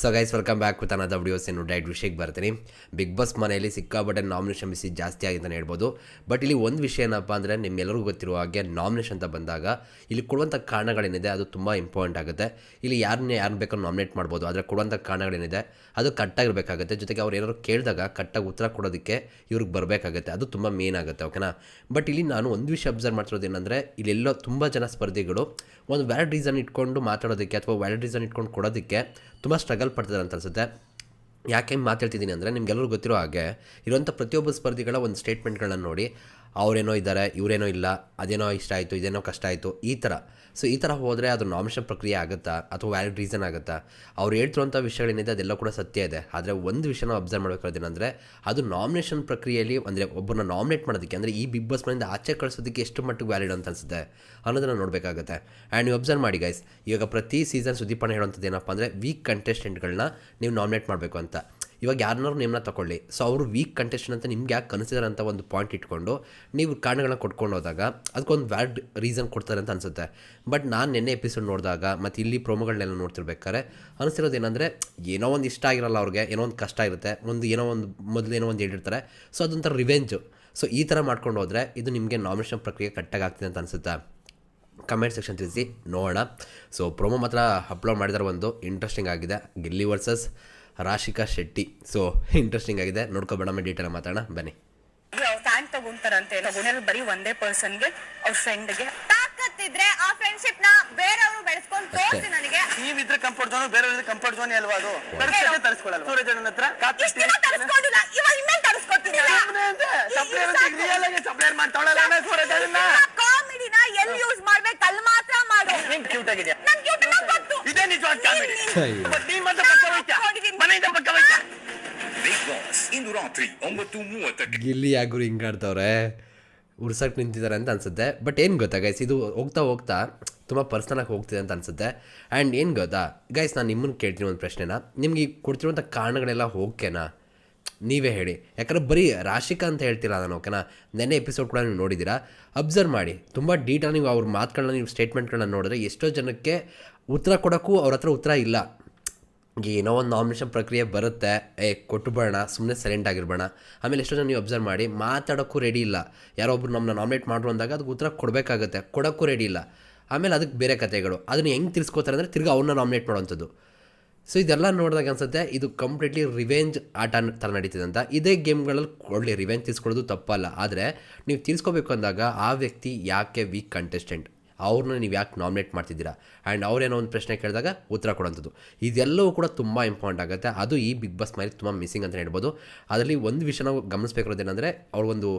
So guys welcome back with another videos ಏನು diet ವಿಷಯಕ್ಕೆ ಬರ್ತೀನಿ. ಬಿಗ್ ಬಾಸ್ ಮನೆಯಲ್ಲಿ ಸಿಕ್ಕಾಪಟ್ಟೆ ನಾಮಿನೇಷನ್ ಬಿಸಿ ಜಾಸ್ತಿ ಆಗಿದೆ ಅಂತಲೇ ಹೇಳ್ಬೋದು. ಬಟ್ ಇಲ್ಲಿ ಒಂದು ವಿಷಯ ಏನಪ್ಪ ಅಂದರೆ ನಿಮ್ಮೆಲ್ಲರಿಗೂ ಗೊತ್ತಿರುವ ಹಾಗೆ ನಾಮಿನೇಷನ್ ಅಂತ ಬಂದಾಗ ಇಲ್ಲಿ ಕೊಡುವಂಥ ಕಾರಣಗಳೇನಿದೆ, ಅದು ತುಂಬ ಇಂಪಾರ್ಟೆಂಟ್ ಆಗುತ್ತೆ. ಇಲ್ಲಿ ಯಾರನ್ನೇ ಯಾರನ್ನ ಬೇಕಾದ್ರೂ ನಾಮಿನೇಟ್ ಮಾಡ್ಬೋದು, ಆದರೆ ಕೊಡುವಂಥ ಕಾರಣಗಳೇನಿದೆ, ಅದು ಕಟ್ಟಾಗಿರಬೇಕಾಗುತ್ತೆ. ಜೊತೆಗೆ ಅವ್ರು ಏನಾದ್ರು ಕೇಳಿದಾಗ ಕಟ್ಟಾಗಿ ಉತ್ತರ ಕೊಡೋದಕ್ಕೆ ಇವ್ರಿಗೆ ಬರಬೇಕಾಗುತ್ತೆ. ಅದು ತುಂಬ ಮೇನ್ ಆಗುತ್ತೆ ಓಕೆನಾ ಬಟ್ ಇಲ್ಲಿ ನಾನು ಒಂದು ವಿಷಯ ಅಬ್ಸರ್ವ್ ಮಾಡ್ತಿರೋದು ಏನಂದರೆ, ಇಲ್ಲೆಲ್ಲೋ ತುಂಬ ಜನ ಸ್ಪರ್ಧಿಗಳು ಒಂದು ವ್ಯಾಲಿಡ್ ರೀಸನ್ ಇಟ್ಕೊಂಡು ಮಾತಾಡೋದಕ್ಕೆ ಅಥವಾ ವ್ಯಾಲಿಡ್ ರೀಸನ್ ಇಟ್ಕೊಂಡು ಕೊಡೋದಕ್ಕೆ ತುಂಬ ಸ್ಟ್ರಗಲ್ ಪಡ್ತಿದ್ದಾರೆ ಅಂತ ಅನ್ಸುತ್ತೆ. ಯಾಕೆ ಮಾತಾಡ್ತಿದ್ದೀನಿ ಅಂದರೆ ನಿಮ್ಗೆಲ್ಲರೂ ಗೊತ್ತಿರೋ ಹಾಗೆ ಇರುವಂಥ ಪ್ರತಿಯೊಬ್ಬ ಸ್ಪರ್ಧಿಗಳ ಒಂದು ಸ್ಟೇಟ್ಮೆಂಟ್ಗಳನ್ನ ನೋಡಿ ಅವರೇನೋ ಇದ್ದಾರೆ, ಇವರೇನೋ ಇಲ್ಲ, ಅದೇನೋ ಇಷ್ಟ ಆಯಿತು, ಇದೇನೋ ಕಷ್ಟ ಆಯಿತು, ಈ ಥರ. ಸೊ ಈ ಥರ ಹೋದರೆ ಅದು ನಾಮಿನೇಷನ್ ಪ್ರಕ್ರಿಯೆ ಆಗುತ್ತಾ? ಅಥವಾ ವ್ಯಾಲಿಡ್ ರೀಸನ್ ಆಗುತ್ತಾ? ಅವ್ರು ಹೇಳ್ತಿರುವಂಥ ವಿಷಯಗಳೇನಿದೆ, ಅದೆಲ್ಲ ಕೂಡ ಸತ್ಯ ಇದೆ. ಆದರೆ ಒಂದು ವಿಷಯನ ಅಬ್ಸರ್ವ್ ಮಾಡಬೇಕಾದೇನೆಂದರೆ ಅದು ನಾಮಿನೇಷನ್ ಪ್ರಕ್ರಿಯೆಯಲ್ಲಿ ಅಂದರೆ ಒಬ್ಬರನ್ನ ನಾಮಿನೇಟ್ ಮಾಡೋದಕ್ಕೆ, ಅಂದರೆ ಈ ಬಿಗ್ ಬಾಸ್ ಮನೆಯಿಂದ ಆಚೆ ಕಳಿಸೋದಕ್ಕೆ ಎಷ್ಟು ಮಟ್ಟಿಗೆ ವ್ಯಾಲಿಡ್ ಅಂತ ಅನಿಸುತ್ತೆ? ಅನ್ನೋದನ್ನು ನೋಡಬೇಕಾಗುತ್ತೆ. ಆ್ಯಂಡ್ ನೀವು ಅಬ್ಸರ್ವ್ ಮಾಡಿ ಗೈಸ್ ಇವಾಗ ಪ್ರತಿ ಸೀಸನ್ ಸುದೀಪಣ್ಣ ಹೇಳುವಂಥದ್ದು ಏನಪ್ಪ ಅಂದರೆ ವೀಕ್ ಕಂಟೆಸ್ಟೆಂಟ್ಗಳನ್ನ ನೀವು ನಾಮಿನೇಟ್ ಮಾಡಬೇಕು ಅಂತ. ಇವಾಗ ಯಾರನ್ನಾರು ನಿಮ್ಮನ್ನ ತಗೊಳ್ಳಿ ಸೊ ಅವರು ವೀಕ್ ಕಂಟೆಸ್ಟೆಂಟ್ ಅಂತ ನಿಮ್ಗೆ ಯಾಕೆ ಕನಸಿದಾರೆ ಅಂತ ಒಂದು ಪಾಯಿಂಟ್ ಇಟ್ಕೊಂಡು ನೀವು ಕಾರಣಗಳನ್ನ ಕೊಟ್ಕೊಂಡು ಹೋದಾಗ ಅದಕ್ಕೊಂದು ವ್ಯಾಡ್ ರೀಸನ್ ಕೊಡ್ತಾರೆ ಅಂತ ಅನಿಸುತ್ತೆ. ಬಟ್ ನಾನು ನಿನ್ನೆ ಎಪಿಸೋಡ್ ನೋಡಿದಾಗ ಮತ್ತು ಇಲ್ಲಿ ಪ್ರೋಮೋಗಳನ್ನೆಲ್ಲ ನೋಡ್ತಿರ್ಬೇಕಾರೆ ಅನಿಸಿರೋದು ಏನಂದರೆ ಏನೋ ಒಂದು ಇಷ್ಟ ಆಗಿರಲ್ಲ ಅವ್ರಿಗೆ, ಏನೋ ಒಂದು ಕಷ್ಟ ಇರುತ್ತೆ, ಒಂದು ಏನೋ ಒಂದು ಮೊದಲು ಏನೋ ಒಂದು ಹೇಳಿರ್ತಾರೆ. ಸೊ ಅದೊಂಥರ ರಿವೆಂಜು ಸೊ ಈ ಥರ ಮಾಡ್ಕೊಂಡು ಹೋದರೆ ಇದು ನಿಮಗೆ ನಾಮಿನೇಷನ್ ಪ್ರಕ್ರಿಯೆ ಕಟ್ಟಾಗಿ ಆಗ್ತಿದೆ ಅಂತ ಅನಿಸುತ್ತೆ. ಕಮೆಂಟ್ ಸೆಕ್ಷನ್ ತಿಳಿಸಿ, ನೋಡೋಣ. ಸೊ ಪ್ರೊಮೋ ಮಾತ್ರ ಅಪ್ಲೋಡ್ ಮಾಡಿದಾರೆ ಒಂದು ಇಂಟ್ರೆಸ್ಟಿಂಗ್ ಆಗಿದೆ. Gilli versus Rashika Shetty. So interesting ಆಗಿದೆ. ನೋಡ್ಕೋಬೇಡ ಡೀಟೇಲ್ ಮಾತಾಡೋಣ. ಬನ್ನಿ. ಸ್ಟ್ಯಾಂಡ್ ತಗೊಂತಾರಂತೆ ತಗೊಂಡಿರೋದು ಬರೀ ಒಂದೇ ಪರ್ಸನ್ಗೆ ಅವ್ರ ಫ್ರೆಂಡ್ಗೆ ತಾಕತ್ತಿದ್ರೆ ಆ ಫ್ರೆಂಡ್ಶಿಪ್ನ ಬೇರೆಯವರು ಬೆಳೆಸ್ಕೊಂಡು ತೋರಿಸಿ ನನಗೆ. ನೀವಿದ್ರೆ ಕಂಫರ್ಟ್ ಝೋನ್ ಬೇರೆ ಕಂಫರ್ಟ್ ಝೋನ್ ಅಲ್ವಾ ಅದು? ತರಿಸ್ಕೊಳ್ಳಲ್ಲ ಸೂರಜ್ ಅಣ್ಣನ ಹತ್ರ ಇಷ್ಟು ದಿನ ತರಿಸ್ಕೊಂಡಿಲ್ಲ. ಇವಾಗ ಇನ್ನೇನ್ ತರಿಸ್ಕೊತಿಲ್ಲ ರಿಯಲ್ ಆಗಿ ಸಪ್ಲೈರ್ ಮಾಡ್ತಾವಳಲ್ಲ ಸೂರಜ್ ಅಣ್ಣನ ಕಾಮಿಡಿನ ಎಲ್ಲಿ ಯೂಸ್ ಮಾಡ್ಬೇಕು ಅಲ್ಲಿ ಮಾತ್ರ ಮಾಡು. ನಿಂಗ್ ಕ್ಯೂಟ್ ಆಗಿದೆ ನನ್ ಕ್ಯೂಟ್ ಗೊತ್ತು. ಇದೇ ಗಿಲ್ಲಿ ಯಾಗುರು ಹಿಂಗಾಡ್ತವ್ರೆ ಉರ್ಸಕ್ಕೆ ನಿಂತಿದ್ದಾರೆ ಅಂತ ಅನ್ಸುತ್ತೆ. ಬಟ್ ಏನು ಗೊತ್ತಾ ಗೈಸ್ ಇದು ಹೋಗ್ತಾ ಹೋಗ್ತಾ ತುಂಬ ಪರ್ಸನಾಗಿ ಹೋಗ್ತಿದೆ ಅಂತ ಅನ್ಸುತ್ತೆ. ಆ್ಯಂಡ್ ಏನು ಗೊತ್ತಾ ಗೈಸ್ ನಾನು ನಿಮ್ಮನ್ನು ಕೇಳ್ತೀನಿ ಒಂದು ಪ್ರಶ್ನೆನ. ನಿಮ್ಗೆ ಕೊಡ್ತಿರುವಂಥ ಕಾರಣಗಳೆಲ್ಲ ಓಕೆನಾ ನೀವೇ ಹೇಳಿ. ಯಾಕಂದ್ರೆ ಬರೀ ರಾಶಿಕಾ ಅಂತ ಹೇಳ್ತೀರ ನಾನು ಓಕೆನಾ ನೆನ್ನೆ ಎಪಿಸೋಡ್ ಕೂಡ ನೀವು ನೋಡಿದ್ದೀರಾ? ಅಬ್ಸರ್ವ್ ಮಾಡಿ. ತುಂಬ ಡೀಟೇಲ್ ನೀವು ಅವ್ರ ಮಾತುಗಳನ್ನ, ನೀವು ಸ್ಟೇಟ್ಮೆಂಟ್ಗಳನ್ನ ನೋಡಿದ್ರೆ ಎಷ್ಟೋ ಜನಕ್ಕೆ ಉತ್ತರ ಕೊಡೋಕ್ಕೂ ಅವ್ರ ಹತ್ರ ಉತ್ತರ ಇಲ್ಲ. ಏನೋ ಒಂದು ನಾಮಿನೇಷನ್ ಪ್ರಕ್ರಿಯೆ ಬರುತ್ತೆ. ಏ, ಕೊಟ್ಟು ಸುಮ್ಮನೆ ಸೈಲೆಂಟ್ ಆಗಿರ್ಬೇಡ. ಆಮೇಲೆ ಎಷ್ಟೋ ಜನ ನೀವು ಅಬ್ಸರ್ವ್ ಮಾಡಿ, ಮಾತಾಡೋಕ್ಕೂ ರೆಡಿ ಇಲ್ಲ. ಯಾರೋ ಒಬ್ರು ನಮ್ಮನ್ನ ನಾಮಿನೇಟ್ ಮಾಡ್ರು ಅಂದಾಗ ಅದಕ್ಕೆ ಉತ್ತರ ಕೊಡಬೇಕಾಗತ್ತೆ. ಕೊಡೋಕ್ಕೂ ರೆಡಿ ಇಲ್ಲ. ಆಮೇಲೆ ಅದಕ್ಕೆ ಬೇರೆ ಕಥೆಗಳು. ಅದನ್ನು ಹೆಂಗೆ ತಿಳಿಸ್ಕೋತಾರೆ ಅಂದರೆ ತಿರ್ಗಿ ಅವ್ರನ್ನ ನಾಮಿನೇಟ್ ಮಾಡೋವಂಥದ್ದು. ಸೊ ಇದೆಲ್ಲ ನೋಡಿದಾಗ ಅನ್ಸುತ್ತೆ, ಇದು ಕಂಪ್ಲೀಟ್ಲಿ ರಿವೆಂಜ್ ಆಟ ಥರ ನಡೀತಿದೆ ಅಂತ. ಇದೇ ಗೇಮ್ಗಳಲ್ಲಿ ಒಳ್ಳೆ ರಿವೆಂಜ್ ತಿಳ್ಸ್ಕೊಳ್ಳೋದು ತಪ್ಪಲ್ಲ. ಆದರೆ, ನೀವು ತಿಳ್ಸ್ಕೊಬೇಕು ಅಂದಾಗ ಆ ವ್ಯಕ್ತಿ ಯಾಕೆ ವೀಕ್ ಕಂಟೆಸ್ಟೆಂಟ್ ಅವ್ರನ್ನ ನೀವು ಯಾಕೆ ನಾಮಿನೇಟ್ ಮಾಡ್ತಿದ್ದೀರಾ? ಆ್ಯಂಡ್ ಅವ್ರೇನೋ ಒಂದು ಪ್ರಶ್ನೆ ಕೇಳಿದಾಗ ಉತ್ತರ ಕೊಡೋಂಥದ್ದು. ಇದೆಲ್ಲವೂ ಕೂಡ ತುಂಬ ಇಂಪಾರ್ಟೆಂಟ್ ಆಗುತ್ತೆ. ಅದು ಈ ಬಿಗ್ ಬಾಸ್ ಮೇಲೆ ತುಂಬ ಮಿಸ್ಸಿಂಗ್ ಅಂತ ಹೇಳ್ಬೋದು. ಅದರಲ್ಲಿ ಒಂದು ವಿಷಯ ನಾವು ಗಮನಿಸಬೇಕಿರೋದೇನೆಂದರೆ ಅವ್ರಿಗೊಂದು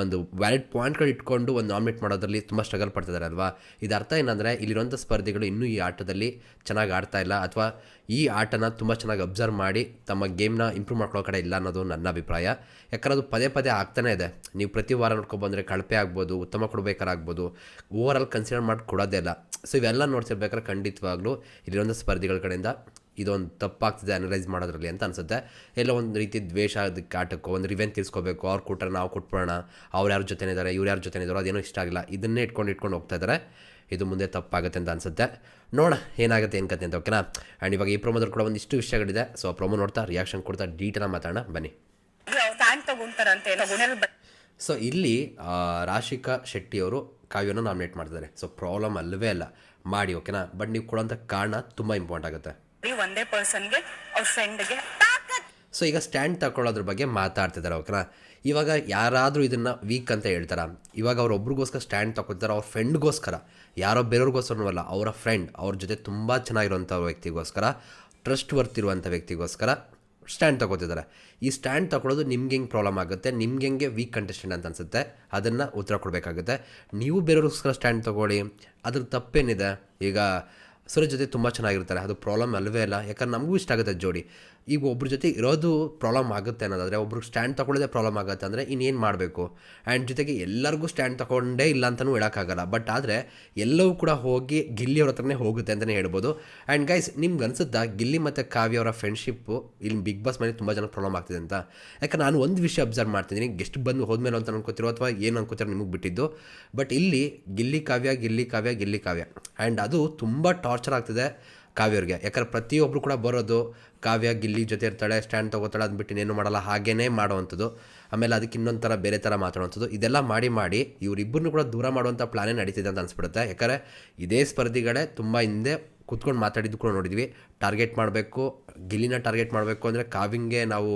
ಒಂದು ವ್ಯಾಲಿಡ್ ಪಾಯಿಂಟ್ಗಳು ಇಟ್ಕೊಂಡು ಒಂದು ನಾಮಿನೇಟ್ ಮಾಡೋದ್ರಲ್ಲಿ ತುಂಬ ಸ್ಟ್ರಗಲ್ ಪಡ್ತಿದ್ದಾರೆ ಅಲ್ವಾ? ಇದು ಅರ್ಥ ಏನಂದರೆ ಇಲ್ಲಿರುವಂಥ ಸ್ಪರ್ಧಿಗಳು ಇನ್ನೂ ಈ ಆಟದಲ್ಲಿ ಚೆನ್ನಾಗಿ ಆಡ್ತಾ ಇಲ್ಲ ಅಥವಾ ಈ ಆಟನ ತುಂಬ ಚೆನ್ನಾಗಿ ಅಬ್ಸರ್ವ್ ಮಾಡಿ ತಮ್ಮ ಗೇಮ್ನ ಇಂಪ್ರೂವ್ ಮಾಡ್ಕೊಳ್ಳೋ ಕಡೆ ಇಲ್ಲ ಅನ್ನೋದು ನನ್ನ ಅಭಿಪ್ರಾಯ. ಯಾಕಂದ್ರೆ ಅದು ಪದೇ ಪದೇ ಆಗ್ತಾನೆ ಇದೆ. ನೀವು ಪ್ರತಿ ವಾರ ನೋಡ್ಕೊಬಂದರೆ ಕಳಪೆ ಆಗ್ಬೋದು, ಉತ್ತಮ ಕೊಡಬೇಕಾಗ್ಬೋದು ಓವರ್ ಆಲ್ ಕನ್ಸಿಡರ್ ಮಾಡಿ ಕೊಡೋದೇ ಇಲ್ಲ. ಸೊ ಇವೆಲ್ಲ ನೋಡ್ತಿರ್ಬೇಕಾದ್ರೆ ಖಂಡಿತವಾಗ್ಲೂ ಇಲ್ಲಿರುವಂಥ ಸ್ಪರ್ಧಿಗಳ ಕಡೆಯಿಂದ ಇದೊಂದು ತಪ್ಪಾಗ್ತಿದೆ ಅನಲೈಸ್ ಮಾಡೋದ್ರಲ್ಲಿ ಅಂತ ಅನಿಸುತ್ತೆ. ಎಲ್ಲ ಒಂದು ರೀತಿ ದ್ವೇಷ ಅದಕ್ಕೆ ಆಟಕ್ಕೋ ಒಂದು ರಿವೆನ್ ತಿರ್ಸ್ಕೋಬೇಕು ಅವ್ರು ಕೊಟ್ಟರೆ ನಾವು ಕೊಟ್ಬಿಡೋಣ, ಅವ್ರು ಯಾರ ಜೊತೆ ಇದ್ದಾರೆ ಇವ್ರು ಯಾರ ಜೊತೆ ಇದ್ದಾರೋ ಅದೇನೋ ಇಷ್ಟ ಆಗಿಲ್ಲ. ಇದನ್ನೇ ಇಟ್ಕೊಂಡು ಇಟ್ಕೊಂಡು ಹೋಗ್ತಾ ಇದ್ದಾರೆ ಇದು ಮುಂದೆ ತಪ್ಪಾಗುತ್ತೆ ಅಂತ ಅನಿಸುತ್ತೆ. ನೋಡ ಏನಾಗುತ್ತೆ, ಏನು ಕತೆ ಅಂತ ಓಕೆನಾ ಆ್ಯಂಡ್ ಇವಾಗ ಈ ಪ್ರೊಮೋದಲ್ಲಿ ಕೂಡ ಒಂದಿಷ್ಟು ವಿಷಯಗಳಿದೆ. ಸೊ ಪ್ರೊಮೋ ನೋಡ್ತಾ ರಿಯಾಕ್ಷನ್ ಕೊಡ್ತಾ ಡೀಟೇಲಾಗಿ ಮಾತಾಡೋಣ. ಬನ್ನಿ. ಸೊ ಇಲ್ಲಿ ರಾಶಿಕಾ ಶೆಟ್ಟಿಯವರು ಕಾವ್ಯನ ನಾಮಿನೇಟ್ ಮಾಡ್ತಿದ್ದಾರೆ. ಸೊ ಪ್ರಾಬ್ಲಮ್ ಅಲ್ಲವೇ ಅಲ್ಲ. ಮಾಡಿ ಓಕೆನಾ ಬಟ್ ನೀವು ಕೊಡೋಂಥ ಕಾರಣ ತುಂಬ ಇಂಪಾರ್ಟೆಂಟ್ ಆಗುತ್ತೆ. ಒಂದೇ ಪರ್ಸನ್ಗೆ ಅವ್ರ ಫ್ರೆಂಡ್ಗೆ ಸೊ ಈಗ ಸ್ಟ್ಯಾಂಡ್ ತಗೊಳ್ಳೋದ್ರ ಬಗ್ಗೆ ಮಾತಾಡ್ತಿದ್ದಾರೆ ಓಕೆನಾ ಇವಾಗ ಯಾರಾದರೂ ಇದನ್ನು ವೀಕ್ ಅಂತ ಹೇಳ್ತಾರೆ? ಇವಾಗ ಅವ್ರ ಒಬ್ರಿಗೋಸ್ಕರ ಸ್ಟ್ಯಾಂಡ್ ತಗೊಳ್ತಾರೆ ಅವ್ರ ಫ್ರೆಂಡ್ಗೋಸ್ಕರ. ಯಾರೋ ಬೇರೆಯವ್ರಿಗೋಸ್ಕರನೂ ಅವರ ಫ್ರೆಂಡ್, ಅವ್ರ ಜೊತೆ ತುಂಬ ಚೆನ್ನಾಗಿರುವಂಥ ವ್ಯಕ್ತಿಗೋಸ್ಕರ ಟ್ರಸ್ಟ್ ವರ್ತ್ ಇರುವಂಥ ವ್ಯಕ್ತಿಗೋಸ್ಕರ ಸ್ಟ್ಯಾಂಡ್ ತಗೋತಿದ್ದಾರೆ ಈ ಸ್ಟ್ಯಾಂಡ್ ತಗೊಳ್ಳೋದು ನಿಮ್ಗೆ ಹೆಂಗೆ ಪ್ರಾಬ್ಲಮ್ ಆಗುತ್ತೆ? ನಿಮ್ಗೆ ಹೆಂಗೆ ವೀಕ್ ಕಂಟೆಸ್ಟೆಂಟ್ ಅಂತ ಅನಿಸುತ್ತೆ? ಅದನ್ನು ಉತ್ತರ ಕೊಡಬೇಕಾಗುತ್ತೆ. ನೀವು ಬೇರೆಯವ್ರಿಗೋಸ್ಕರ ಸ್ಟ್ಯಾಂಡ್ ತಗೊಳ್ಳಿ ಅದ್ರ ತಪ್ಪೇನಿದೆ? ಈಗ ಸುರೇಶ್ ಜೊತೆ ತುಂಬ ಚೆನ್ನಾಗಿರ್ತಾರೆ. ಅದು ಪ್ರಾಬ್ಲಮ್ ಅಲ್ಲವೇ ಇಲ್ಲ. ಯಾಕಂದ್ರೆ ನಮಗೂ ಇಷ್ಟ ಆಗುತ್ತೆ ಜೋಡಿ. ಈಗ ಒಬ್ರ ಜೊತೆ ಇರೋದು ಪ್ರಾಬ್ಲಮ್ ಆಗುತ್ತೆ ಅನ್ನೋದಾದರೆ ಒಬ್ರಿಗೆ ಸ್ಟ್ಯಾಂಡ್ ತೊಗೊಳ್ಳೋದೇ ಪ್ರಾಬ್ಲಮ್ ಆಗುತ್ತೆ ಅಂದರೆ ಇನ್ನೇನು ಮಾಡಬೇಕು? ಆ್ಯಂಡ್ ಜೊತೆಗೆ ಎಲ್ಲರಿಗೂ ಸ್ಟ್ಯಾಂಡ್ ತೊಗೊಂಡೇ ಇಲ್ಲ ಅಂತಲೂ ಹೇಳೋಕ್ಕಾಗಲ್ಲ. ಬಟ್ ಆದರೆ ಎಲ್ಲವೂ ಕೂಡ ಹೋಗಿ ಗಿಲ್ಲಿ ಅವ್ರ ಹತ್ರನೇ ಹೋಗುತ್ತೆ ಅಂತಲೇ ಹೇಳ್ಬೋದು. ಆ್ಯಂಡ್ ಗೈಸ್ ನಿಮ್ಗೆ ಅನ್ಸುತ್ತಾ ಗಿಲ್ಲಿ ಮತ್ತು ಕಾವ್ಯ ಅವರ ಫ್ರೆಂಡ್ಶಿಪ್ಪು ಇಲ್ಲಿ ಬಿಗ್ ಬಾಸ್ ಮೇಲೆ ತುಂಬ ಜನ ಪ್ರಾಬ್ಲಮ್ ಆಗ್ತಿದೆ ಅಂತ? ಯಾಕಂದ್ರೆ ನಾನು ಒಂದು ವಿಷಯ ಅಬ್ಸರ್ವ್ ಮಾಡ್ತಿದ್ದೀನಿ. ಗೆಸ್ಟ್ ಬಂದು ಹೋದ್ಮೇಲೆ ಅಂತ ಅನ್ಕೋತಿರೋ ಅಥವಾ ಏನು ಅನ್ಕೋತಿರೋ ನಿಮಗೆ ಬಿಟ್ಟಿದ್ದು. ಬಟ್ ಇಲ್ಲಿ ಗಿಲ್ಲಿ ಕಾವ್ಯ ಗಿಲ್ಲಿ ಕಾವ್ಯ ಗಿಲ್ಲಿ ಕಾವ್ಯ. ಆ್ಯಂಡ್ ಅದು ತುಂಬ ಟಾರ್ಚರ್ ಆಗ್ತಿದೆ. ಕಾವ್ಯವ್ರಿಗೆ. ಯಾಕಂದ್ರೆ ಪ್ರತಿಯೊಬ್ಬರು ಕೂಡ ಬರೋದು ಕಾವ್ಯ ಗಿಲ್ಲಿ ಜೊತೆ ಇರ್ತಾಳೆ ಸ್ಟ್ಯಾಂಡ್ ತೊಗೋತಾಳೆ ಅದು ಬಿಟ್ಟು ಇನ್ನೇನು ಮಾಡಲ್ಲ ಹಾಗೇ ಮಾಡುವಂಥದ್ದು. ಆಮೇಲೆ ಅದಕ್ಕೆ ಇನ್ನೊಂದು ಥರ ಬೇರೆ ಥರ ಮಾತಾಡುವಂಥದ್ದು. ಇದೆಲ್ಲ ಮಾಡಿ ಮಾಡಿ ಇವರಿಬ್ಬರನ್ನು ಕೂಡ ದೂರ ಮಾಡುವಂಥ ಪ್ಲಾನೇ ನಡೀತಿದೆ ಅಂತ ಅನ್ಸ್ಬಿಡುತ್ತೆ. ಯಾಕಂದರೆ ಇದೇ ಸ್ಪರ್ಧಿಗಳೇ ತುಂಬ ಹಿಂದೆ ಕೂತ್ಕೊಂಡು ಮಾತಾಡಿದ್ದು ಕೂಡ ನೋಡಿದ್ವಿ. ಟಾರ್ಗೆಟ್ ಮಾಡಬೇಕು, ಗಿಲ್ಲಿನ ಟಾರ್ಗೆಟ್ ಮಾಡಬೇಕು ಅಂದರೆ ಕಾವಿಂಗೆ ನಾವು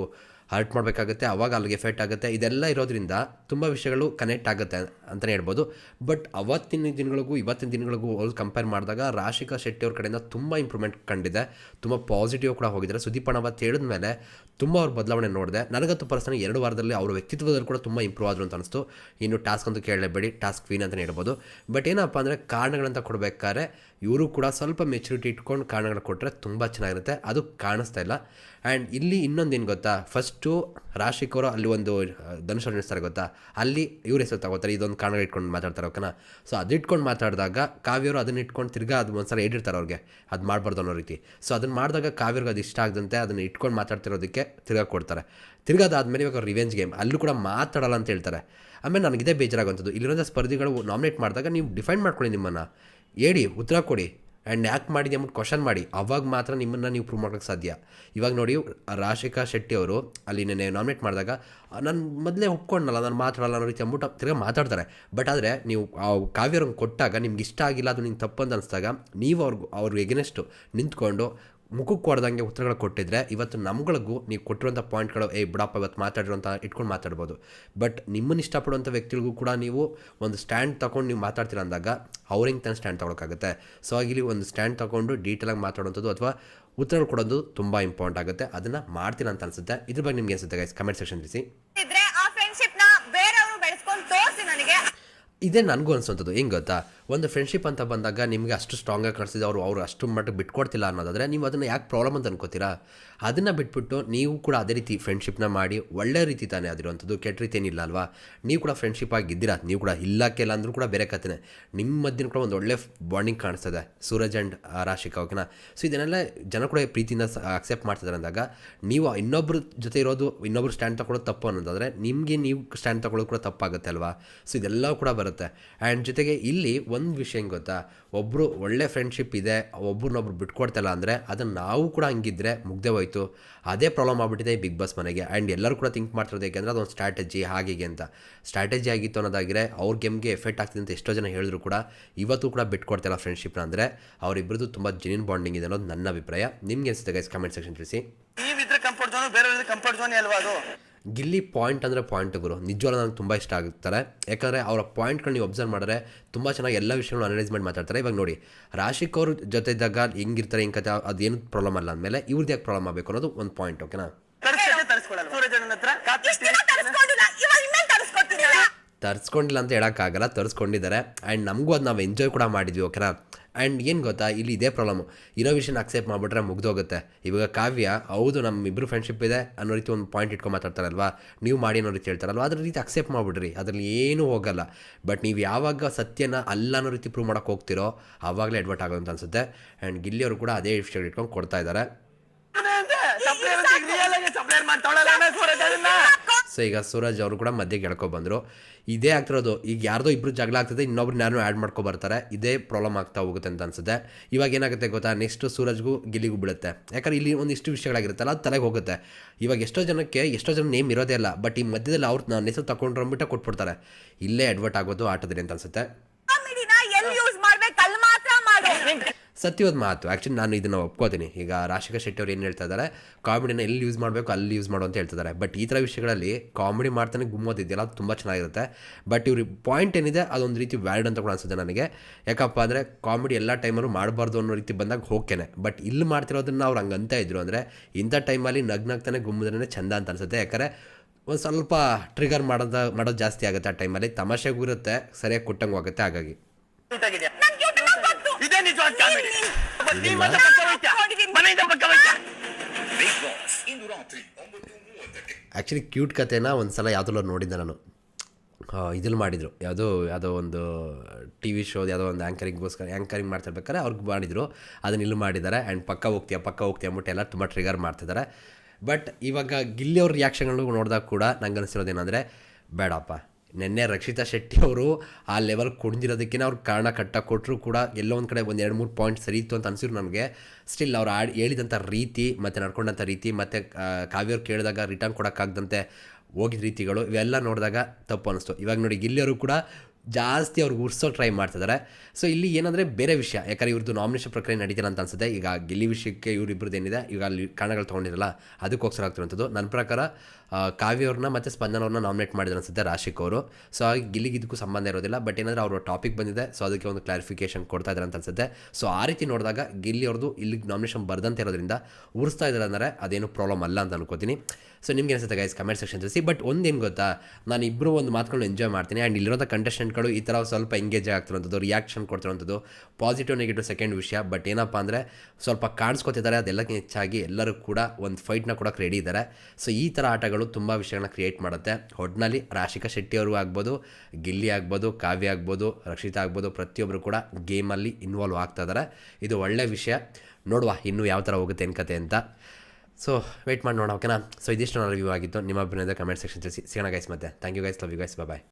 ಹರ್ಟ್ ಮಾಡಬೇಕಾಗುತ್ತೆ, ಅವಾಗ ಅಲ್ಲಿಗೆ ಎಫೆಕ್ಟ್ ಆಗುತ್ತೆ. ಇದೆಲ್ಲ ಇರೋದ್ರಿಂದ ತುಂಬ ವಿಷಯಗಳು ಕನೆಕ್ಟ್ ಆಗುತ್ತೆ ಅಂತಲೇ ಹೇಳ್ಬೋದು. ಬಟ್ ಅವತ್ತಿನ ದಿನಗಳಿಗೂ ಇವತ್ತಿನ ದಿನಗಳಿಗೂ ಹೋಲ್ ಕಂಪೇರ್ ಮಾಡಿದಾಗ ರಾಶಿಕಾ ಶೆಟ್ಟಿ ಅವ್ರ ಕಡೆಯಿಂದ ತುಂಬ ಇಂಪ್ರೂವ್ಮೆಂಟ್ ಕಂಡಿದೆ. ತುಂಬ ಪಾಸಿಟಿವ್ ಕೂಡ ಹೋಗಿದ್ದಾರೆ. ಸುದೀಪ್ ಅಣ್ಣ ಅವತ್ತು ಹೇಳಿದ ಮೇಲೆ ತುಂಬ ಅವ್ರ ಬದಲಾವಣೆ ನೋಡಿದೆ. ನನಗಂತೂ ಪರ್ಸನ್ ಎರಡು ವಾರದಲ್ಲಿ ಅವ್ರ ವ್ಯಕ್ತಿತ್ವದಲ್ಲಿ ಕೂಡ ತುಂಬ ಇಂಪ್ರೂವ್ ಆದರು ಅಂತ ಅನಿಸ್ತು. ಇನ್ನು ಟಾಸ್ಕ್ ಅಂತೂ ಕೇಳಲೇಬೇಡಿ. ಟಾಸ್ಕ್ ಕ್ವೀನ್ ಅಂತಲೇ ಹೇಳ್ಬೋದು. ಬಟ್ ಏನಪ್ಪ ಅಂದರೆ ಕಾರಣಗಳಂತ ಕೊಡಬೇಕಾದ್ರೆ ಇವರು ಕೂಡ ಸ್ವಲ್ಪ ಮೆಚುರಿಟಿ ಇಟ್ಕೊಂಡು ಕಾರಣಗಳು ಕೊಟ್ಟರೆ ತುಂಬ ಚೆನ್ನಾಗಿರುತ್ತೆ. ಅದು ಕಾಣಿಸ್ತಾ ಇಲ್ಲ. ಆ್ಯಂಡ್ ಇಲ್ಲಿ ಇನ್ನೊಂದು ಏನು ಗೊತ್ತಾ? ಫಸ್ಟು ರಾಶಿಕ್ ಅವರು ಅಲ್ಲಿ ಒಂದು ಧನುಷ್ ನಡೆಸ್ತಾರೆ ಗೊತ್ತಾ? ಅಲ್ಲಿ ಇವ್ರ ಹೆಸರು ತಗೋತಾರೆ, ಇದೊಂದು ಕಾರಣ ಇಟ್ಕೊಂಡು ಮಾತಾಡ್ತಾರೆ, ಓಕೆನಾ? ಸೊ ಅದು ಇಟ್ಕೊಂಡು ಮಾತಾಡಿದಾಗ ಕಾವ್ಯರು ಅದನ್ನ ಇಟ್ಕೊಂಡು ತಿರ್ಗಾ ಅದು ಒಂದ್ಸಲ ಹೇಳಿರ್ತಾರೆ ಅವ್ರಿಗೆ, ಅದು ಮಾಡಬಾರ್ದು ಅನ್ನೋ ರೀತಿ. ಸೊ ಅದನ್ನು ಮಾಡಿದಾಗ ಕಾವ್ಯರ್ಗೆ ಅದು ಇಷ್ಟ ಆಗದಂತೆ ಅದನ್ನು ಇಟ್ಕೊಂಡು ಮಾತಾಡ್ತಿರೋದಕ್ಕೆ ತಿರ್ಗಾ ಕೊಡ್ತಾರೆ. ತಿರ್ಗಾ ಅದಾದಮೇಲೆ ಇವಾಗ ರಿವೆಂಜ್ ಗೇಮ್ ಅಲ್ಲೂ ಕೂಡ ಮಾತಾಡಲ್ಲ ಅಂತ ಹೇಳ್ತಾರೆ. ಆಮೇಲೆ ನನಗಿದೆ ಬೇಜಾರಾಗುವಂಥದ್ದು ಇಲ್ಲಿರೋಂಥ ಸ್ಪರ್ಧಿಗಳು ನಾಮಿನೇಟ್ ಮಾಡಿದಾಗ ನೀವು ಡಿಫೈನ್ ಮಾಡ್ಕೊಳ್ಳಿ ನಿಮ್ಮನ್ನು. ಹೇಳಿ, ಉತ್ತರ ಕೊಡಿ. ಆ್ಯಂಡ್ ಯಾಕೆ ಮಾಡಿದೆ ಅಂದ್ಬಿಟ್ಟು ಕ್ವಶನ್ ಮಾಡಿ. ಅವಾಗ ಮಾತ್ರ ನಿಮ್ಮನ್ನು ನೀವು ಪ್ರೂವ್ ಮಾಡೋಕ್ಕೆ ಸಾಧ್ಯ. ಇವಾಗ ನೋಡಿ, ರಾಶಿಕಾ ಶೆಟ್ಟಿ ಅವರು ಅಲ್ಲಿ ನೆನೆ ನಾಮಿನೇಟ್ ಮಾಡಿದಾಗ ನಾನು ಮೊದಲೇ ಒಪ್ಕೊಂಡಲ್ಲ ನಾನು ಮಾತಾಡಲ್ಲ ಅನ್ನೋ ರೀತಿ ಅಂದ್ಬಿಟ್ಟು ತಿರ್ಗಿ ಮಾತಾಡ್ತಾರೆ. ಬಟ್ ಆದರೆ ನೀವು ಆ ಕಾವ್ಯರಂಗೆ ಕೊಟ್ಟಾಗ ನಿಮ್ಗೆ ಇಷ್ಟ ಆಗಿಲ್ಲ, ಅದು ನಿಂಗೆ ತಪ್ಪು ಅಂತ ಅನಿಸಿದಾಗ, ನೀವು ಅವ್ರಿಗೆ ಅವ್ರಿಗೆ ಎಗೆನೆಸ್ಟು ನಿಂತ್ಕೊಂಡು ಮುಖಕ್ಕೆ ಕೊಡ್ದಂಗೆ ಉತ್ತರಗಳು ಕೊಟ್ಟಿದ್ರೆ ಇವತ್ತು ನಮ್ಗಳಿಗೂ ನೀವು ಕೊಟ್ಟಿರುವಂಥ ಪಾಯಿಂಟ್ಗಳು ಏ ಬಿಡಪ್ಪ ಇವತ್ತು ಮಾತಾಡಿರೋ ಅಂತ ಇಟ್ಕೊಂಡು ಮಾತಾಡ್ಬೋದು. ಬಟ್ ನಿಮ್ಮನ್ನು ಇಷ್ಟಪಡುವಂಥ ವ್ಯಕ್ತಿಗಳಿಗೂ ಕೂಡ ನೀವು ಒಂದು ಸ್ಟ್ಯಾಂಡ್ ತೊಗೊಂಡು ನೀವು ಮಾತಾಡ್ತೀರ ಅಂದಾಗ ಅವ್ರಿಂಗ್ ತನ್ನ ತಾನು ಸ್ಟ್ಯಾಂಡ್ ತೊಗೊಳಕ್ಕಾಗುತ್ತೆ? ಸೊ ಆಗಿಲ್ಲಿ ಒಂದು ಸ್ಟ್ಯಾಂಡ್ ತೊಗೊಂಡು ಡೀಟೇಲಾಗಿ ಮಾತಾಡುವಂಥದ್ದು ಅಥವಾ ಉತ್ತರಗಳು ಕೊಡೋದು ತುಂಬ ಇಂಪಾರ್ಟೆಂಟ್ ಆಗುತ್ತೆ. ಅದನ್ನು ಮಾಡ್ತೀರ ಅಂತ ಅನ್ಸುತ್ತೆ. ಇದ್ರ ಬಗ್ಗೆ ನಿಮ್ಗೆ ಅನ್ಸುತ್ತೆ ಗೈಸ್ ಕಮೆಂಟ್ ಸೆಕ್ಷನ್ ತಿಳಿಸಿ. ಇದ್ರೆ ನನಗೆ. ಇದೇ ನನಗೂ ಅನ್ಸುವಂಥದ್ದು. ಹೆಂಗೆ ಗೊತ್ತಾ? ಒಂದು ಫ್ರೆಂಡ್ಶಿಪ್ ಅಂತ ಬಂದಾಗ ನಿಮಗೆ ಅಷ್ಟು ಸ್ಟ್ರಾಂಗಾಗಿ ಕಾಣಿಸಿದೆ ಅವರು ಅವರು ಅಷ್ಟು ಮಟ್ಟಿಗೆ ಬಿಟ್ಕೊಡ್ತಿಲ್ಲ ಅನ್ನೋದಾದರೆ ನೀವು ಅದನ್ನು ಯಾಕೆ ಪ್ರಾಬ್ಲಮ್ ಅಂತ ಅನ್ಕೋತೀರಾ? ಅದನ್ನು ಬಿಟ್ಬಿಟ್ಟು ನೀವು ಕೂಡ ಅದೇ ರೀತಿ ಫ್ರೆಂಡ್ಶಿಪ್ನ ಮಾಡಿ ಒಳ್ಳೆ ರೀತಿ ತಾನೇ ಅದಿರುವಂಥದ್ದು ಕೆಟ್ಟ ರೀತಿ ಏನಿಲ್ಲ ಅಲ್ವಾ? ನೀವು ಕೂಡ ಫ್ರೆಂಡ್ಶಿಪ್ ಆಗಿದ್ದೀರಾ? ನೀವು ಕೂಡ ಇಲ್ಲಕ್ಕೆಲ್ಲ ಅಂದರೂ ಕೂಡ ಬೇರೆ ಕಥೆನೇ. ನಿಮ್ಮ ಮಧ್ಯೆ ಕೂಡ ಒಂದು ಒಳ್ಳೆ ಬಾಂಡಿಂಗ್ ಕಾಣಿಸ್ತದೆ, ಸೂರಜ್ ಆ್ಯಂಡ್ ರಾಶಿಕಾ ಓಕೆನಾ ಸೊ ಇದನ್ನೆಲ್ಲ ಜನ ಕೂಡ ಪ್ರೀತಿಯಿಂದ ಅಕ್ಸೆಪ್ಟ್ ಮಾಡ್ತಿದ್ದಾರೆ ಅಂದಾಗ ನೀವು ಇನ್ನೊಬ್ಬರ ಜೊತೆ ಇರೋದು, ಇನ್ನೊಬ್ರು ಸ್ಟ್ಯಾಂಡ್ ತಗೊಳ್ಳೋದು ತಪ್ಪು ಅನ್ನೋದಾದರೆ ನಿಮಗೆ ನೀವು ಸ್ಟ್ಯಾಂಡ್ ತಗೊಳ್ಳೋದು ಕೂಡ ತಪ್ಪಾಗುತ್ತೆ ಅಲ್ವಾ? ಸೊ ಇದೆಲ್ಲ ಕೂಡ ಬರುತ್ತೆ. ಆ್ಯಂಡ್ ಜೊತೆಗೆ ಇಲ್ಲಿ ವಿಷಯ ಹೆಂಗೆ ಗೊತ್ತಾ? ಒಬ್ಬರು ಒಳ್ಳೆ ಫ್ರೆಂಡ್ಶಿಪ್ ಇದೆ, ಒಬ್ರನ್ನೊಬ್ರು ಬಿಟ್ಕೊಡ್ತಲ್ಲ ಅಂದರೆ ಅದನ್ನು ನಾವು ಕೂಡ ಹಂಗಿದ್ರೆ ಮುಗ್ದೇ ಹೋಯ್ತು. ಅದೇ ಪ್ರಾಬ್ಲಮ್ ಆಗ್ಬಿಟ್ಟಿದೆ ಬಿಗ್ ಬಾಸ್ ಮನೆಗೆ. ಆ್ಯಂಡ್ ಎಲ್ಲರೂ ಕೂಡ ಥಿಂಕ್ ಮಾಡ್ತಿರೋದು ಯಾಕೆಂದರೆ ಅದೊಂದು ಸ್ಟ್ರಾಟಜಿ ಹಾಗೆ ಅಂತ. ಸ್ಟ್ರಾಟಜಿ ಆಗಿತ್ತು ಅನ್ನೋದಾಗಿದ್ರೆ ಅವ್ರ ಗೇಮ್ಗೆ ಎಫೆಕ್ಟ್ ಆಗ್ತಿದೆ ಅಂತ ಎಷ್ಟೋ ಜನ ಹೇಳಿದ್ರು ಕೂಡ ಇವತ್ತು ಕೂಡ ಬಿಟ್ಕೊಡ್ತಿಲ್ಲ ಫ್ರೆಂಡ್ಶಿಪ್ನ ಅಂದರೆ ಅವರಿಬ್ಬರದು ತುಂಬ ಜೆನ್ಯೂನ್ ಬಾಂಡಿಂಗ್ ಇದೆ ಅನ್ನೋದು ನನ್ನ ಅಭಿಪ್ರಾಯ. ನಿಮ್ಗೆ ಅನಿಸುತ್ತೆ ಗೈಸ್ ಕಮೆಂಟ್ ಸೆಕ್ಷನ್ ತಿಳಿಸಿ. ಕಂಫರ್ಟ್ ಝೋನ್ ಬೇರೆ ಕಂಫರ್ಟ್ ಝೋನ್ ಅಲ್ವಾ ಅದು? ಗಿಲ್ಲಿ ಪಾಯಿಂಟ್ ಅಂದರೆ ಪಾಯಿಂಟ್ ಗುರು. ನಿಜವಾಗ್ಲೂ ನನಗೆ ತುಂಬ ಇಷ್ಟ ಆಗುತ್ತಾರೆ ಯಾಕಂದರೆ ಅವರ ಪಾಯಿಂಟ್ಗಳು ನೀವು ಅಬ್ಸರ್ವ್ ಮಾಡಿದ್ರೆ ತುಂಬ ಚೆನ್ನಾಗಿ ಎಲ್ಲ ವಿಷಯಗಳನ್ನ ಅನಲೈಸ್ ಮಾಡಿ ಮಾತಾಡ್ತಾರೆ. ಇವಾಗ ನೋಡಿ ರಾಶಿಕ್ ಅವ್ರ ಜೊತೆ ಇದ್ದಾಗ ಹೆಂಗಿರ್ತಾರೆ ಹಿಂಗೆ ಕತೆ ಅದೇನು ಪ್ರಾಬ್ಲಮ್ ಅಲ್ಲ ಅಂದಮೇಲೆ ಇವ್ರದ್ದು ಯಾಕೆ ಪ್ರಾಬ್ಲಮ್ ಆಗಬೇಕು ಅನ್ನೋದು ಒಂದು ಪಾಯಿಂಟ್ ಓಕೆನಾ ತರಿಸ್ಕೊಟ್ಟೆ ತರಿಸ್ಕೊಳ್ಳಲ್ಲ ಸೂರಜ್ ಅಣ್ಣನ ಹತ್ರ ಕಾಪಿ ಇಷ್ಟಿನ ತರಿಸ್ಕೊಂಡಿಲ್ಲ ಇವಾಗ ಇನ್ನೇನ್ ತರಿಸ್ಕೊಡ್ತೀನಿ ತರಿಸ್ಕೊಂಡಿಲ್ಲ ಅಂತ ಹೇಳೋಕ್ಕಾಗಲ್ಲ, ತರಿಸ್ಕೊಂಡಿದ್ದಾರೆ. ಆ್ಯಂಡ್ ನಮಗೂ ಅದು ನಾವು ಎಂಜಾಯ್ ಕೂಡ ಮಾಡಿದ್ವಿ ಓಕೆನಾ ಆ್ಯಂಡ್ ಏನು ಗೊತ್ತಾ? ಇಲ್ಲಿ ಇದೇ ಪ್ರಾಬ್ಲಮ್ ಇರೋ ವಿಷಯನ ಅಕ್ಸೆಪ್ಟ್ ಮಾಡಿಬಿಟ್ರೆ ಮುಗ್ದೋಗುತ್ತೆ. ಇವಾಗ ಕಾವ್ಯ, ಹೌದು ನಮ್ಮ ಇಬ್ಬರು ಫ್ರೆಂಡ್ಶಿಪ್ ಇದೆ ಅನ್ನೋ ರೀತಿ ಒಂದು ಪಾಯಿಂಟ್ ಇಟ್ಕೊಂಡು ಮಾತಾಡ್ತಾರಲ್ವಾ? ನೀವು ಮಾಡಿ ಅನ್ನೋ ರೀತಿ ಹೇಳ್ತಾರಲ್ವ? ಅದ್ರ ರೀತಿ ಅಕ್ಸೆಪ್ಟ್ ಮಾಡಿಬಿಡ್ರಿ. ಅದರಲ್ಲಿ ಏನೂ ಹೋಗಲ್ಲ. ಬಟ್ ನೀವು ಯಾವಾಗ ಸತ್ಯನ ಅಲ್ಲ ಅನ್ನೋ ರೀತಿ ಪ್ರೂವ್ ಮಾಡೋಕೆ ಹೋಗ್ತಿರೋ ಆವಾಗಲೇ ಅಡ್ವರ್ಟ್ ಆಗೋದು ಅಂತ ಅನ್ಸುತ್ತೆ. ಆ್ಯಂಡ್ ಗಿಲ್ಲಿಯವರು ಕೂಡ ಅದೇ ವಿಷಯಗಳು ಇಟ್ಕೊಂಡು ಕೊಡ್ತಾ ಇದ್ದಾರೆ. ಸೊ ಈಗ ಸೂರಜ್ ಅವರು ಕೂಡ ಮಧ್ಯೆ ಗೆಳ್ಕೊಬಂದರು ಇದೇ ಆಗ್ತಿರೋದು, ಈಗ ಯಾರ್ದೋ ಇಬ್ಬರು ಜಗಳ ಆಗ್ತದೆ, ಇನ್ನೊಬ್ರು ಯಾರು ಆ್ಯಡ್ ಮಾಡ್ಕೊ ಬರ್ತಾರೆ. ಇದೇ ಪ್ರಾಬ್ಲಮ್ ಆಗ್ತಾ ಹೋಗುತ್ತೆ ಅಂತ ಅನ್ಸುತ್ತೆ. ಇವಾಗ ಏನಾಗುತ್ತೆ ಗೊತ್ತಾ? ನೆಕ್ಸ್ಟ್ ಸೂರಜ್ಗೂ ಗಿಲ್ಲಿಗೂ ಬೀಳುತ್ತೆ. ಯಾಕಂದ್ರೆ ಇಲ್ಲಿ ಒಂದಿಷ್ಟು ವಿಷಯಗಳಾಗಿರುತ್ತಲ್ಲ, ಅದು ತಲೆಗೆ ಹೋಗುತ್ತೆ. ಇವಾಗ ಎಷ್ಟೋ ಜನಕ್ಕೆ, ಎಷ್ಟೋ ಜನ ನೇಮ್ ಇರೋದೇ ಇಲ್ಲ ಬಟ್ ಈ ಮಧ್ಯದಲ್ಲಿ ಅವ್ರು, ನಾನು ಹೆಸರು ತಗೊಂಡ್ರು ಅಂದ್ಬಿಟ್ಟು ಕೊಟ್ಬಿಡ್ತಾರೆ. ಇಲ್ಲೇ ಅಡ್ವರ್ಟ್ ಆಗೋದು ಆಟದಲ್ಲಿ ಅಂತ ಅನ್ಸುತ್ತೆ ಕಾಮಿಡಿನ ಎಲ್ಲಿ ಯೂಸ್ ಮಾಡ್ಬೇಕು ಅಲ್ಲಿ ಮಾತ್ರ ಮಾಡು ಸತ್ಯವಾದ ಮಾತು. ಆ್ಯಕ್ಚುಲಿ ನಾನು ಇದನ್ನು ಒಪ್ಕೋತೀನಿ. ಈಗ ರಾಶಿಕಾ ಶೆಟ್ಟಿ ಅವ್ರು ಏನು ಹೇಳ್ತಾ ಇದ್ದಾರೆ ಕಾಮಿಡಿನ ಎಲ್ಲಿ ಯೂಸ್ ಮಾಡಬೇಕು ಅಲ್ಲಿ ಯೂಸ್ ಮಾಡು ಅಂತ ಹೇಳ್ತಿದ್ದಾರೆ ಬಟ್ ಈ ಥರ ವಿಷಯಗಳಲ್ಲಿ ಕಾಮಿಡಿ ಮಾಡ್ತಾನೆ ಗುಮ್ಮೋದಿದೆಯಲ್ಲ, ಅದು ತುಂಬ ಚೆನ್ನಾಗಿರುತ್ತೆ. ಬಟ್ ಇವ್ರ ಪಾಯಿಂಟ್ ಏನಿದೆ, ಅದೊಂದು ರೀತಿ ವ್ಯಾಲಿಡ್ ಅಂತ ಕೂಡ ಅನಿಸುತ್ತೆ ನನಗೆ. ಯಾಕಪ್ಪ ಅಂದರೆ ಕಾಮಿಡಿ ಎಲ್ಲ ಟೈಮಲ್ಲೂ ಮಾಡಬಾರ್ದು ಅನ್ನೋ ರೀತಿ ಬಂದಾಗ ಹೋಗ್ತೇನೆ. ಬಟ್ ಇಲ್ಲಿ ಮಾಡ್ತಿರೋದನ್ನ ಅವ್ರು ಹಂಗೆ ಅಂತ ಇದ್ರು ಅಂದರೆ, ಇಂಥ ಟೈಮಲ್ಲಿ ನಗ್ನಾಗ್ತಾನೆ ಗುಮ್ಮದ್ರೆ ಚಂದ ಅಂತ ಅನಿಸುತ್ತೆ. ಯಾಕಂದರೆ ಒಂದು ಸ್ವಲ್ಪ ಟ್ರಿಗರ್ ಮಾಡೋದ, ಮಾಡೋದು ಜಾಸ್ತಿ ಆಗುತ್ತೆ ಆ ಟೈಮಲ್ಲಿ ತಮಾಷೆಗೂ ಇರುತ್ತೆ, ಸರಿಯಾಗಿ ಕೊಟ್ಟಂಗೆ ಹೋಗುತ್ತೆ ಹಾಗಾಗಿ ಊಟಾಗಿದ್ಯಾ ನನ್ ಕ್ಯೂಟ್ ಗೊತ್ತು ಇದೇ ನಿಜವಾದ ಕಾಮಿಡಿ ನೀ ಮಾತ್ರ ಪಕ್ಕ ಹೋಯ್ತ್ಯಾ ಮನೆಯಿಂದ ಪಕ್ಕ ಹೋಯ್ತ್ಯಾ Big Boss ಇಂದು ರಾತ್ರಿ ಒಂಬತ್ತು ಮೂವತ್ತಕ್ಕೆ ಆ್ಯಕ್ಚುಲಿ ಕ್ಯೂಟ್ ಕತೆನ ಒಂದು ಸಲ ಯಾವುದೋ ನೋಡಿದ್ದೆ ನಾನು. ಇದಲ್ಲಿ ಮಾಡಿದರು. ಯಾವುದೋ ಯಾವುದೋ ಒಂದು ಟಿ ವಿ ಶೋದು ಯಾವುದೋ ಒಂದು ಆ್ಯಂಕರಿಂಗ್ಗೋಸ್ಕರ ಆ್ಯಂಕರಿಂಗ್ ಮಾಡ್ತಿರ್ಬೇಕಾದ್ರೆ ಅವ್ರಿಗೆ ಮಾಡಿದರು. ಅದನ್ನ ಇಲ್ಲಿ ಮಾಡಿದ್ದಾರೆ. ಆ್ಯಂಡ್ ಪಕ್ಕ ಹೋಗ್ತೀಯ ಪಕ್ಕ ಹೋಗ್ತೀಯ ಅಂದ್ಬಿಟ್ಟು ಎಲ್ಲ ತುಂಬ ಟ್ರಿಗರ್ ಮಾಡ್ತಿದ್ದಾರೆ. ಬಟ್ ಇವಾಗ ಗಿಲ್ಲಿ ಅವ್ರ ರಿಯಾಕ್ಷನ್ಗಳು ನೋಡಿದಾಗ ಕೂಡ ನಂಗೆ ಅನಿಸಿರೋದೇನೆಂದರೆ ಬೇಡಪ್ಪ. ನಿನ್ನೆ ರಕ್ಷಿತಾ ಶೆಟ್ಟಿ ಅವರು ಆ ಲೆವೆಲ್ ಕುಣಿದಿರೋದಕ್ಕೆ ಅವ್ರು ಕಾರಣ ಕಟ್ಟ ಕೊಟ್ಟರು ಕೂಡ ಎಲ್ಲೋ ಒಂದು ಕಡೆ ಒಂದು ಎರಡು ಮೂರು ಪಾಯಿಂಟ್ ಸರಿ ಇತ್ತು ಅಂತ ಅನಿಸಿದ್ರು ನನಗೆ ಸ್ಟಿಲ್ ಅವ್ರು ಆಡಿ ಹೇಳಿದಂಥ ರೀತಿ, ಮತ್ತು ನಡ್ಕೊಂಡಂಥ ರೀತಿ, ಮತ್ತು ಕಾವ್ಯವ್ರು ಕೇಳಿದಾಗ ರಿಟರ್ನ್ ಕೊಡೋಕ್ಕಾಗ್ದಂತೆ ಹೋಗಿದ ರೀತಿಗಳು, ಇವೆಲ್ಲ ನೋಡಿದಾಗ ತಪ್ಪು ಅನಿಸ್ತು. ಇವಾಗ ನೋಡಿ ಇಲ್ಲಿಯವರು ಕೂಡ ಜಾಸ್ತಿ ಅವ್ರಿಗೆ ಉರ್ಸೋಕೆ ಟ್ರೈ ಮಾಡ್ತಿದ್ದಾರೆ ಸೊ ಇಲ್ಲಿ ಏನಂದರೆ ಬೇರೆ ವಿಷಯ. ಯಾಕಂದ್ರೆ ಇವ್ರದ್ದು ನಾಮಿನೇಷನ್ ಪ್ರಕ್ರಿಯೆ ನಡೀತಾರೆ ಅಂತ ಅನ್ಸುತ್ತೆ. ಈಗ ಗಿಲ್ಲಿ ವಿಷಯಕ್ಕೆ ಇವ್ರಿಬ್ರದ್ದು ಏನಿದೆ, ಈಗ ಅಲ್ಲಿ ಕಾರಣಗಳು ತೊಗೊಂಡಿರಲ್ಲ ಅದಕ್ಕೋಸ್ಕರ ಆಗ್ತಿರೋಂಥದ್ದು ನನ್ನ ಪ್ರಕಾರ ಕಾವ್ಯವ್ರನ್ನ ಮತ್ತು ಸ್ಪಂದನ ಅವ್ರನ್ನ ನಾಮಿನೇಟ್ ಮಾಡಿದ್ರು ಅನ್ಸುತ್ತೆ ರಾಶಿಕ್ ಅವರು. ಸೊ ಹಾಗೆ ಗಿಲ್ಲಿಗೆ ಇದಕ್ಕೂ ಸಂಬಂಧ ಇರೋದಿಲ್ಲ ಬಟ್ ಏನಂದ್ರೆ ಅವ್ರ ಟಾಪಿಕ್ ಬಂದಿದೆ ಸೊ ಅದಕ್ಕೆ ಒಂದು ಕ್ಲಾರಿಫಿಕೇಶನ್ ಕೊಡ್ತಾ ಇದ್ದಾರೆ ಅಂತ ಅನ್ಸುತ್ತೆ. ಸೊ ಆ ರೀತಿ ನೋಡಿದಾಗ ಗಿಲ್ಲಿ ಅವ್ರದ್ದು ಇಲ್ಲಿಗೆ ನಾಮಿನೇಷನ್ ಬರ್ದಂತೆ ಇರೋದ್ರಿಂದ ಉರಿಸ್ತಾ ಇದ್ದಾರೆ ಅಂದರೆ ಅದೇನು ಪ್ರಾಬ್ಲಮ್ ಅಲ್ಲ ಅಂತ ಅನ್ಕೋತೀನಿ. ಸೊ ನಿಮ್ಗೆ ಅನಿಸುತ್ತೆ ಗೈಸ್ ಕಮೆಂಟ್ ಸೆಕ್ಷನ್ ತಿಳಿಸಿ ಬಟ್ ಒಂದೇನು ಗೊತ್ತಾ? ನಾನು ಇಬ್ಬರು ಒಂದು ಮಾತುಗಳು ಎಂಜಾಯ್ ಮಾಡ್ತೀನಿ. ಆ್ಯಂಡ್ ಇಲ್ಲಿರೋಂಥ ಕಂಟೆಸ್ಟೆಂಟ್ಗಳು ಈ ಥರ ಸ್ವಲ್ಪ ಎಂಗೇಜ್ ಆಗ್ತಿರೋಂಥದ್ದು ರಿಯಾಕ್ಷನ್ ಕೊಡ್ತಿರೋಂಥದ್ದು ಪಾಸಿಟಿವ್ ನೆಗೆಟಿವ್ ಸೆಕೆಂಡ್ ವಿಷಯ. ಬಟ್ ಏನಪ್ಪ ಅಂದರೆ, ಸ್ವಲ್ಪ ಕಾಣಿಸ್ಕೊತಿದ್ದಾರೆ. ಅದೆಲ್ಲ ಹೆಚ್ಚಾಗಿ ಎಲ್ಲರೂ ಕೂಡ ಒಂದು ಫೈಟ್ನ ಕೂಡ ರೆಡಿ ಇದ್ದಾರೆ. ಸೊ ಈ ಥರ ಆಟಗಳು ತುಂಬ ವಿಷಯಗಳನ್ನ ಕ್ರಿಯೇಟ್ ಮಾಡುತ್ತೆ. ಒಟ್ಟಿನಲ್ಲಿ ರಾಶಿಕಾ ಶೆಟ್ಟಿಯವರು ಆಗ್ಬೋದು, ಗಿಲ್ಲಿ ಆಗ್ಬೋದು, ಕಾವ್ಯ ಆಗ್ಬೋದು, ರಕ್ಷಿತಾ ಆಗ್ಬೋದು ಪ್ರತಿಯೊಬ್ಬರು ಕೂಡ ಗೇಮಲ್ಲಿ ಇನ್ವಾಲ್ವ್ ಆಗ್ತಾ ಇದ್ದಾರೆ. ಇದು ಒಳ್ಳೆ ವಿಷಯ. ನೋಡುವ, ಇನ್ನೂ ಯಾವ ಥರ ಹೋಗುತ್ತೆ ಅನ್ಕತೆ ಅಂತ. ಸೊ ವೆಯ್ಟ್ ಮಾಡಿ ನೋಡೋಣ ಓಕೆನಾ ಸೊ ಇದಿಷ್ಟು ನನ್ನ ರಿವ್ಯೂ ಆಗಿತ್ತು ನಿಮ್ಮ ಅಭಿನಯದ ಕಮೆಂಟ್ ಸೆಕ್ಷನ್ ತಿಳಿಸಿ ಸಿಗೋಣ ಗೈಸ್ ಮತ್ತೆ. Thank you guys love you guys bye